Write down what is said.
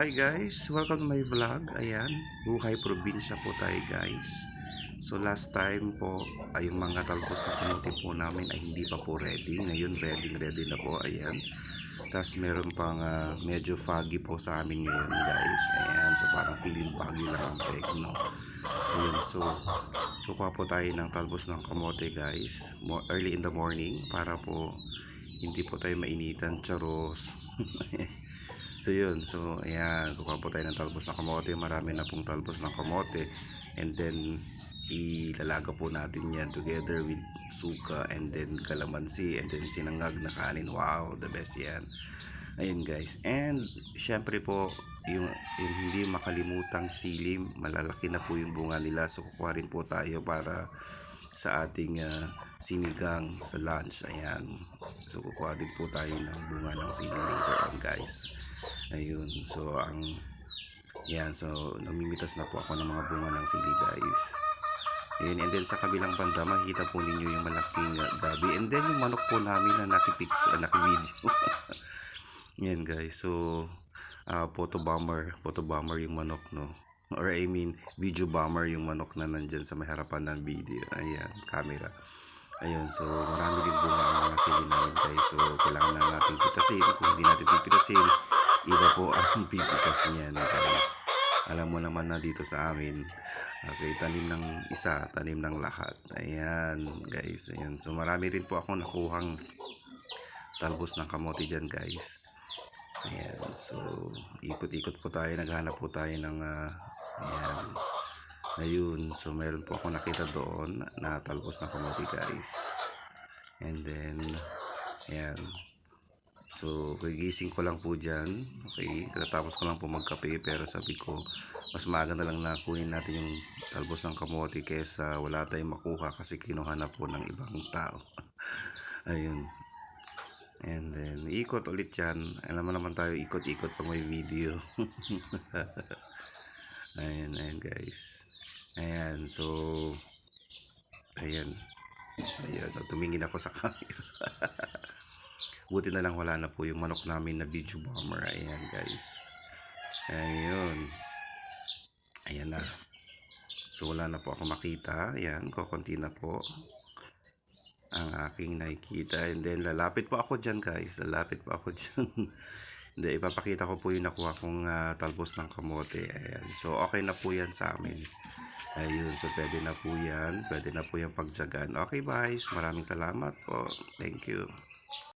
Hi guys, welcome to my vlog. Ayan, buhay probinsya po tayo guys. So last time po, ay yung mga talbos na kamuti po namin ay hindi pa po ready. Ngayon ready ready na po, ayan. Tapos meron pang ah, medyo foggy po sa amin ngayon guys. Ayan, so parang feeling foggy lang ang peg, no? Ayan, so kukuha po tayo ng talbos ng kamote guys. Mo- early in the morning para po hindi po tayo mainitan, charos. So yun, so ayan, kukuha po tayo ng talbos ng kamote. Marami na pong talbos ng kamote. And then, ilalaga po natin yan together with suka and then kalamansi and then sinangag na kanin. Wow, the best yan. Ayun guys. And syempre po, yung, yung hindi makalimutang silim, malalaki na po yung bunga nila. So kukuha rin po tayo para sa ating ah, sinigang sa lunch. Ayan. So kukuha din po tayo ng bunga ng siling later on guys. Ayun. So ang yan, so namimitas na po ako ng mga bunga ng sili guys. Ayun, and then sa kabilang banda, makikita po ninyo yung malaking gabi. And then yung manok po namin na nakipix, uh, nakivideo. yan guys, so uh, photo bomber, photo bomber yung manok no. Or I mean, video bomber yung manok na nandyan sa may harapan ng video. Ayan, camera. Ayun, so marami din bunga ang mga sili guys. So kailangan na natin pitasin. Kung hindi natin pipitasin, iba po ang pipitas niyan guys. Alam mo naman na dito sa amin, okay, tanim ng isa, tanim ng lahat. Ayan guys, ayan. So marami rin po ako nakuhang talbos ng kamote dyan guys. Ayan, so ikot-ikot po tayo, naghanap po tayo ng ah, ayan, Ayun, so meron po ako nakita doon na talbos ng kamote guys. And then, ayan. So, gigising ko lang po dyan. Okay, katapos ko lang po magkape pero sabi ko, mas maaga na lang na kunin natin yung talbos ng kamote kaysa wala tayong makuha kasi kinuha na po ng ibang tao. Ayun. And then, ikot ulit yan. Alam mo naman tayo, ikot-ikot pag may video. ayan, ayan guys. Ayan, so, ayan. Ayan, tumingin ako sa camera. Buti na lang wala na po yung manok namin na video bomber. Ayan, guys. Ayun. Ayan na. So, wala na po ako makita. Ayan, kukunti na po ang aking nakikita. And then, lalapit po ako dyan, guys. Lalapit po ako dyan. Hindi, ipapakita ko po yung nakuha kong ah, talbos ng kamote. Ayan. So, okay na po yan sa amin. Ayun, so pwede na po yan. Pwede na po yung pagjagan. Okay, guys. Maraming salamat po. Thank you.